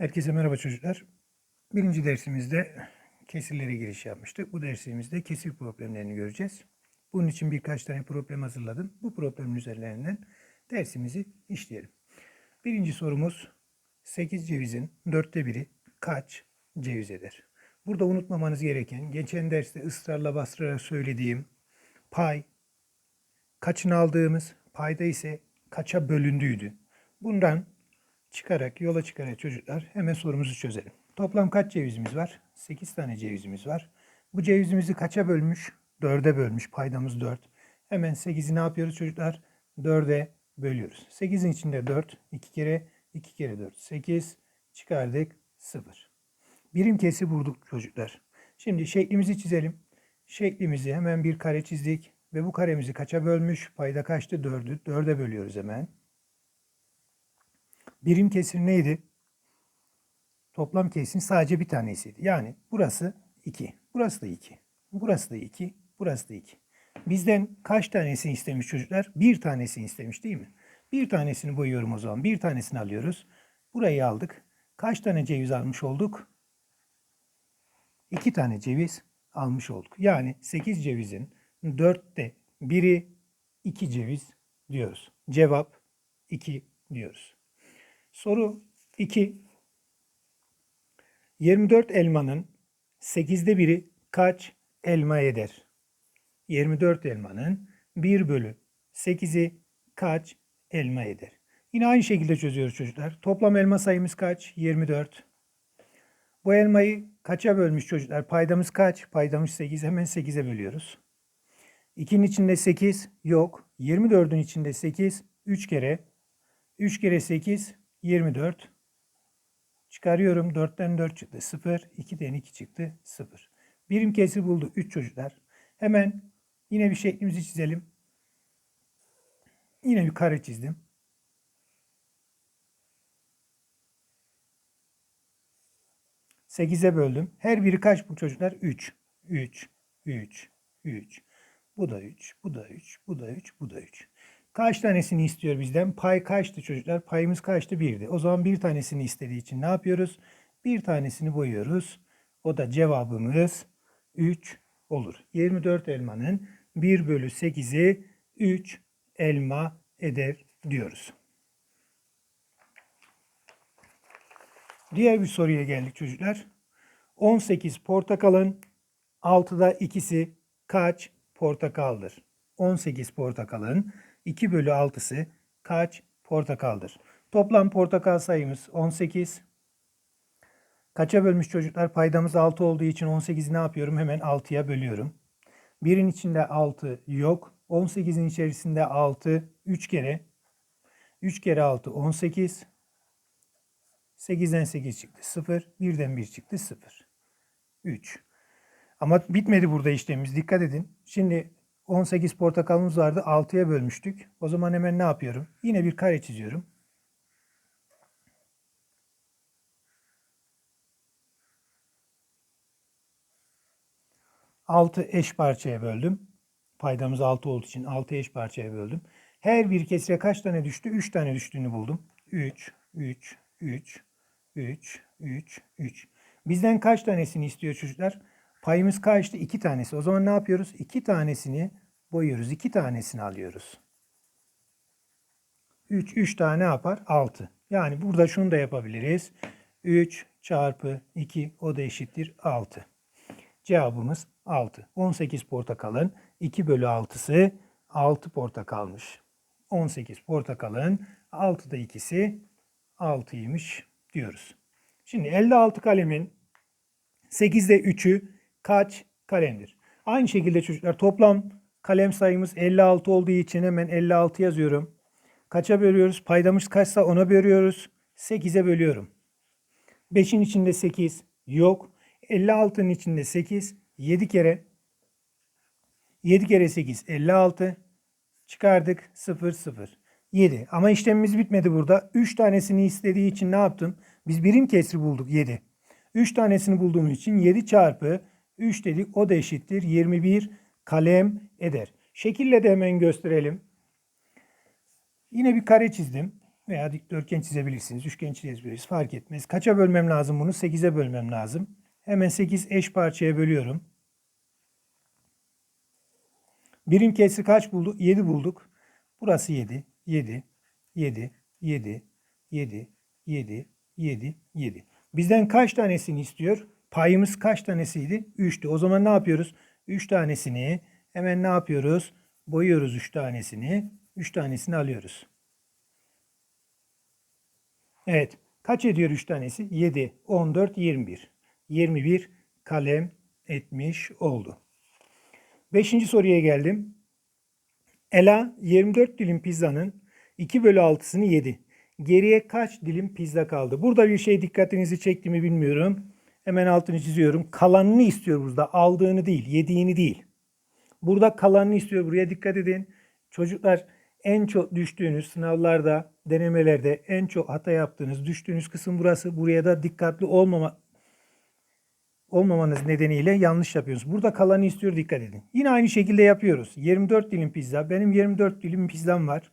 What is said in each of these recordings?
Herkese merhaba çocuklar. Birinci dersimizde kesirlere giriş yapmıştık. Bu dersimizde kesir problemlerini göreceğiz. Bunun için birkaç tane problem hazırladım. Bu problemin üzerlerinden dersimizi işleyelim. Birinci sorumuz 8 cevizin dörtte biri kaç ceviz eder? Burada unutmamanız gereken geçen derste ısrarla bastırarak söylediğim pay kaçını aldığımız payda ise kaça bölündüğüydü. Bundan çıkarak, yola çıkarak çocuklar hemen sorumuzu çözelim. Toplam kaç cevizimiz var? 8 tane cevizimiz var. Bu cevizimizi kaça bölmüş? 4'e bölmüş. Paydamız 4. Hemen 8'i ne yapıyoruz çocuklar? 4'e bölüyoruz. 8'in içinde 4. 2 kere 2 kere 4. 8 çıkardık 0. Birim kesi bulduk çocuklar. Şimdi şeklimizi çizelim. Şeklimizi hemen bir kare çizdik. Ve bu karemizi kaça bölmüş? Payda kaçtı? 4'ü. 4'e bölüyoruz hemen. Birim kesir neydi? Toplam kesirin sadece bir tanesiydi. Yani burası 2. Burası da 2. Burası da 2. Burası da 2. Bizden kaç tanesini istemiş çocuklar? Bir tanesini istemiş değil mi? Bir tanesini boyuyorum o zaman. Bir tanesini alıyoruz. Burayı aldık. Kaç tane ceviz almış olduk? İki tane ceviz almış olduk. Yani 8 cevizin dörtte biri 2 ceviz diyoruz. Cevap 2 diyoruz. Soru 2. 24 elmanın 8'de biri kaç elma eder? 24 elmanın 1 bölü 8'i kaç elma eder? Yine aynı şekilde çözüyoruz çocuklar. Toplam elma sayımız kaç? 24. Bu elmayı kaça bölmüş çocuklar? Paydamız kaç? Paydamız 8. Hemen 8'e bölüyoruz. 2'nin içinde 8 yok. 24'ün içinde 8 3 kere. 3 kere 8 24. Çıkarıyorum. 4'ten 4 çıktı. 0. 2'den 2 çıktı. 0. Birim kesir buldu 3 çocuklar. Hemen yine bir şeklimizi çizelim. Yine bir kare çizdim. Sekize böldüm. Her biri kaç bu çocuklar? 3. 3, 3, 3. Bu da 3, bu da 3, bu da 3, bu da 3. Kaç tanesini istiyor bizden? Pay kaçtı çocuklar? Payımız kaçtı? 1'di. O zaman bir tanesini istediği için ne yapıyoruz? Bir tanesini boyuyoruz. O da cevabımız 3 olur. 24 elmanın 1 bölü 8'i 3 elma eder diyoruz. Diğer bir soruya geldik çocuklar. 18 portakalın 6'da ikisi kaç portakaldır? 18 portakalın 2 bölü 6'sı kaç portakaldır? Toplam portakal sayımız 18. Kaça bölmüş çocuklar? Paydamız 6 olduğu için 18'i ne yapıyorum? Hemen 6'ya bölüyorum. 1'in içinde 6 yok. 18'in içerisinde 6 3 kere. 3 kere 6 18. 8'den 8 çıktı 0. 1'den 1 çıktı 0. 3. Ama bitmedi burada işlemimiz. Dikkat edin. Şimdi 18 portakalımız vardı. 6'ya bölmüştük. O zaman hemen ne yapıyorum? Yine bir kare çiziyorum. Altı eş parçaya böldüm. Paydamız 6 olduğu için 6 eş parçaya böldüm. Her bir kesire kaç tane düştü? 3 tane düştüğünü buldum. 3, 3, 3, 3, 3, 3. Bizden kaç tanesini istiyor çocuklar? Payımız kaçtı? 2 tanesi. O zaman ne yapıyoruz? 2 tanesini boyuyoruz. 2 tanesini alıyoruz. 3, 3 tane yapar? 6. Yani burada şunu da yapabiliriz. 3 çarpı 2 o da eşittir 6. Cevabımız 6. 18 portakalın 2 bölü 6'sı 6 portakalmış. 18 portakalın 6'da ikisi 6'ymış diyoruz. Şimdi 56 kalemin 8'de 3'ü kaç kalemdir? Aynı şekilde çocuklar toplam kalem sayımız 56 olduğu için hemen 56 yazıyorum. Kaça bölüyoruz? Paydamız kaçsa ona bölüyoruz. 8'e bölüyorum. 5'in içinde 8 yok. 56'nın içinde 8 7 kere 7 kere 8 56 çıkardık 0 0 7 ama işlemimiz bitmedi burada. 3 tanesini istediği için ne yaptım? Biz birim kesri bulduk 7. 3 tanesini bulduğumuz için 7 çarpı 3 dedik o da eşittir 21 kalem eder. Şekille de hemen gösterelim. Yine bir kare çizdim. Veya dikdörtgen çizebilirsiniz. Üçgen çizebilirsiniz. Fark etmez. Kaça bölmem lazım bunu? 8'e bölmem lazım. Hemen 8 eş parçaya bölüyorum. Birim kesri kaç bulduk? 7 bulduk. Burası 7. 7. 7. 7. 7. 7. 7. 7. Bizden kaç tanesini istiyor? Payımız kaç tanesiydi? 3'tü. O zaman ne yapıyoruz? 3 tanesini hemen ne yapıyoruz? Boyuyoruz 3 tanesini. 3 tanesini alıyoruz. Evet. Kaç ediyor 3 tanesi? 7, 14, 21. 21 kalem etmiş oldu. Beşinci soruya geldim. Ela 24 dilim pizzanın 2 bölü 6'sını yedi. Geriye kaç dilim pizza kaldı? Burada bir şey dikkatinizi çekti mi bilmiyorum. Hemen altını çiziyorum. Kalanını istiyor burada. Aldığını değil, yediğini değil. Burada kalanını istiyor. Buraya dikkat edin. Çocuklar en çok düştüğünüz sınavlarda, denemelerde en çok hata yaptığınız, düştüğünüz kısım burası. Buraya da dikkatli olmama olmamanız nedeniyle yanlış yapıyorsunuz. Burada kalanı istiyor dikkat edin. Yine aynı şekilde yapıyoruz. 24 dilim pizza. Benim 24 dilim pizzam var.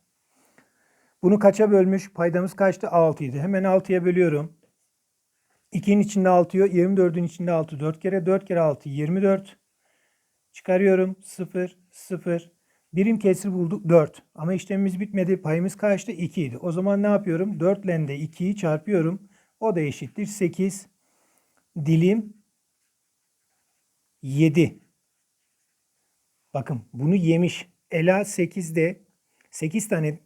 Bunu kaça bölmüş? Paydamız kaçtı? 6 idi. Hemen 6'ya bölüyorum. 2'nin içinde 6 yok. 24'ün içinde 6. 4 kere 4 kere 6. 24. Çıkarıyorum. 0, 0. Birim kesir bulduk 4. Ama işlemimiz bitmedi. Payımız kaçtı? 2 idi. O zaman ne yapıyorum? 4 ile de 2'yi çarpıyorum. O da eşittir. 8 dilim 7. Bakın bunu yemiş. Ela 8'de 8 tane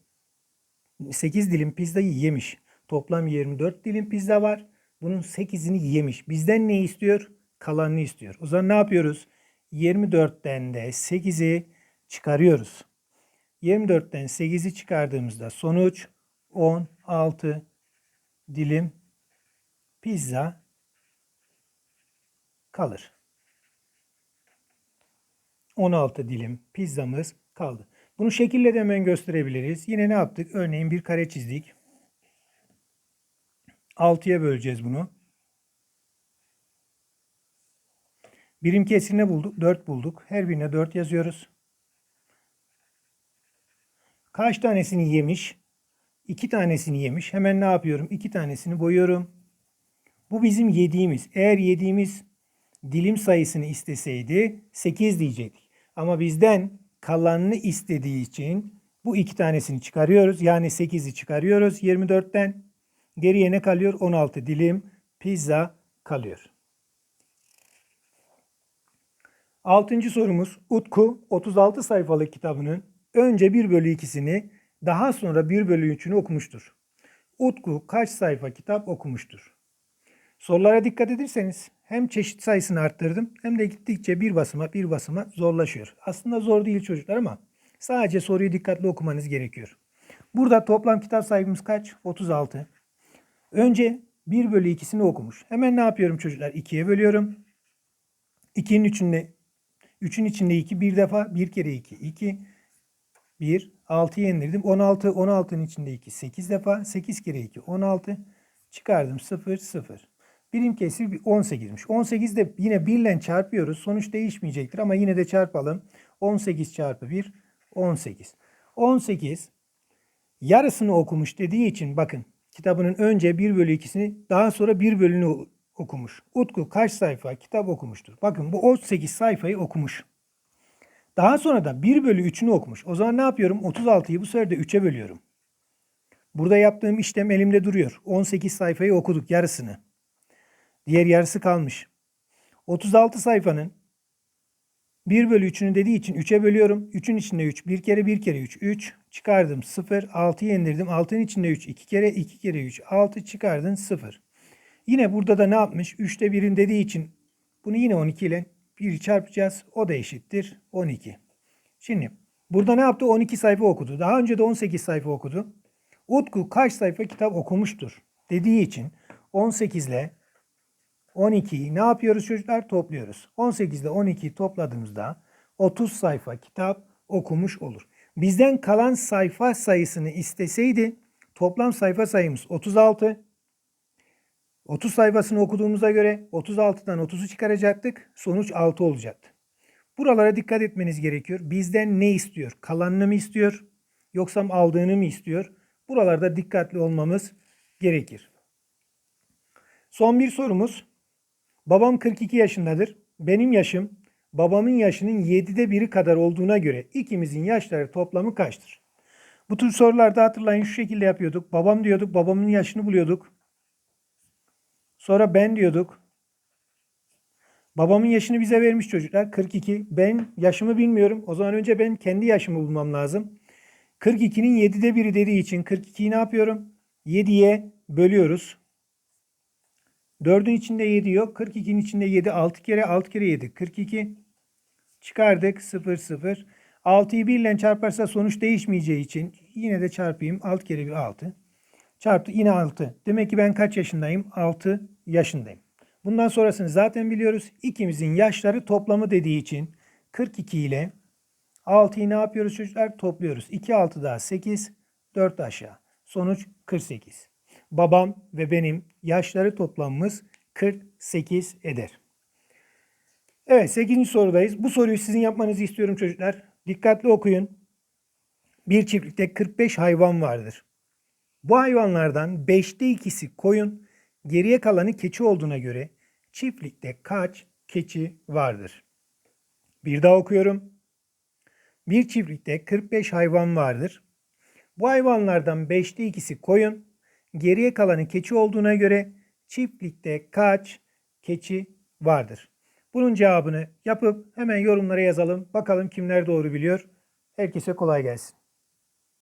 8 dilim pizzayı yemiş. Toplam 24 dilim pizza var. Bunun 8'ini yemiş. Bizden ne istiyor? Kalanını istiyor. O zaman ne yapıyoruz? 24'ten de 8'i çıkarıyoruz. 24'ten 8'i çıkardığımızda sonuç 16 dilim pizza kalır. 16 dilim pizzamız kaldı. Bunu şekille de hemen gösterebiliriz. Yine ne yaptık? Örneğin bir kare çizdik. 6'ya böleceğiz bunu. Birim kesrini bulduk. 4 bulduk. Her birine 4 yazıyoruz. Kaç tanesini yemiş? 2 tanesini yemiş. Hemen ne yapıyorum? 2 tanesini boyuyorum. Bu bizim yediğimiz. Eğer yediğimiz dilim sayısını isteseydi 8 diyecektik. Ama bizden kalanını istediği için bu iki tanesini çıkarıyoruz. Yani 8'i çıkarıyoruz 24'ten. Geriye ne kalıyor? 16 dilim pizza kalıyor. Altıncı sorumuz Utku 36 sayfalık kitabının önce 1 bölü 2'sini daha sonra 1 bölü 3'ünü okumuştur. Utku kaç sayfa kitap okumuştur? Sorulara dikkat ederseniz hem çeşit sayısını arttırdım hem de gittikçe bir basıma bir basıma zorlaşıyor. Aslında zor değil çocuklar ama sadece soruyu dikkatli okumanız gerekiyor. Burada toplam kitap sayımız kaç? 36. Önce 1 bölü 2'sini okumuş. Hemen ne yapıyorum çocuklar? 2'ye bölüyorum. 2'nin içinde 3'ün içinde 2 bir defa 1 kere 2 2 1 6'ya indirdim. 16 16'nın içinde 2 8 defa 8 kere 2 16 çıkardım 0 0. Birim kesir 18'miş. 18 de yine 1 ile çarpıyoruz. Sonuç değişmeyecektir ama yine de çarpalım. 18 çarpı 1 18. 18 yarısını okumuş dediği için bakın kitabının önce 1 bölü 2'sini daha sonra 1 bölünü okumuş. Utku kaç sayfa kitap okumuştur? Bakın bu 18 sayfayı okumuş. Daha sonra da 1 bölü 3'ünü okumuş. O zaman ne yapıyorum? 36'yı bu sefer de 3'e bölüyorum. Burada yaptığım işlem elimde duruyor. 18 sayfayı okuduk yarısını. Diğer yarısı kalmış. 36 sayfanın 1 bölü 3'ünü dediği için 3'e bölüyorum. 3'ün içinde 3. 1 kere 1 kere 3. 3 çıkardım 0. 6'yı indirdim. 6'nın içinde 3. 2 kere 2 kere 3. 6 çıkardın 0. Yine burada da ne yapmış? 3'te 1'in dediği için bunu yine 12 ile 1 çarpacağız. O da eşittir 12. Şimdi burada ne yaptı? 12 sayfa okudu. Daha önce de 18 sayfa okudu. Utku kaç sayfa kitap okumuştur dediği için 18 ile 12'yi ne yapıyoruz çocuklar? Topluyoruz. 18 ile 12'yi topladığımızda 30 sayfa kitap okumuş olur. Bizden kalan sayfa sayısını isteseydi toplam sayfa sayımız 36. 30 sayfasını okuduğumuza göre 36'dan 30'u çıkaracaktık. Sonuç 6 olacaktı. Buralara dikkat etmeniz gerekiyor. Bizden ne istiyor? Kalanını mı istiyor? Yoksa aldığını mı istiyor? Buralarda dikkatli olmamız gerekir. Son bir sorumuz. Babam 42 yaşındadır. Benim yaşım babamın yaşının 7'de biri kadar olduğuna göre ikimizin yaşları toplamı kaçtır? Bu tür sorularda hatırlayın şu şekilde yapıyorduk. Babam diyorduk, babamın yaşını buluyorduk. Sonra ben diyorduk. Babamın yaşını bize vermiş çocuklar 42. Ben yaşımı bilmiyorum. O zaman önce ben kendi yaşımı bulmam lazım. 42'nin 7'de biri dediği için 42'yi ne yapıyorum? 7'ye bölüyoruz. 4'ün içinde 7 yok. 42'nin içinde 7 6 kere 6 kere 7 42. Çıkardık 0 0. 6'yı 1 ile çarparsa sonuç değişmeyeceği için yine de çarpayım. 6 kere 1 6. Çarptı yine 6. Demek ki ben kaç yaşındayım? 6 yaşındayım. Bundan sonrasını zaten biliyoruz. İkimizin yaşları toplamı dediği için 42 ile 6'yı ne yapıyoruz çocuklar? Topluyoruz. 2 6 daha 8, 4 aşağı. Sonuç 48. Babam ve benim yaşları toplamımız 48 eder. Evet 8. sorudayız. Bu soruyu sizin yapmanızı istiyorum çocuklar. Dikkatli okuyun. Bir çiftlikte 45 hayvan vardır. Bu hayvanlardan 5'te ikisi koyun, geriye kalanı keçi olduğuna göre çiftlikte kaç keçi vardır? Bir daha okuyorum. Bir çiftlikte 45 hayvan vardır. Bu hayvanlardan 5'te ikisi koyun, geriye kalanı keçi olduğuna göre çiftlikte kaç keçi vardır? Bunun cevabını yapıp hemen yorumlara yazalım. Bakalım kimler doğru biliyor. Herkese kolay gelsin.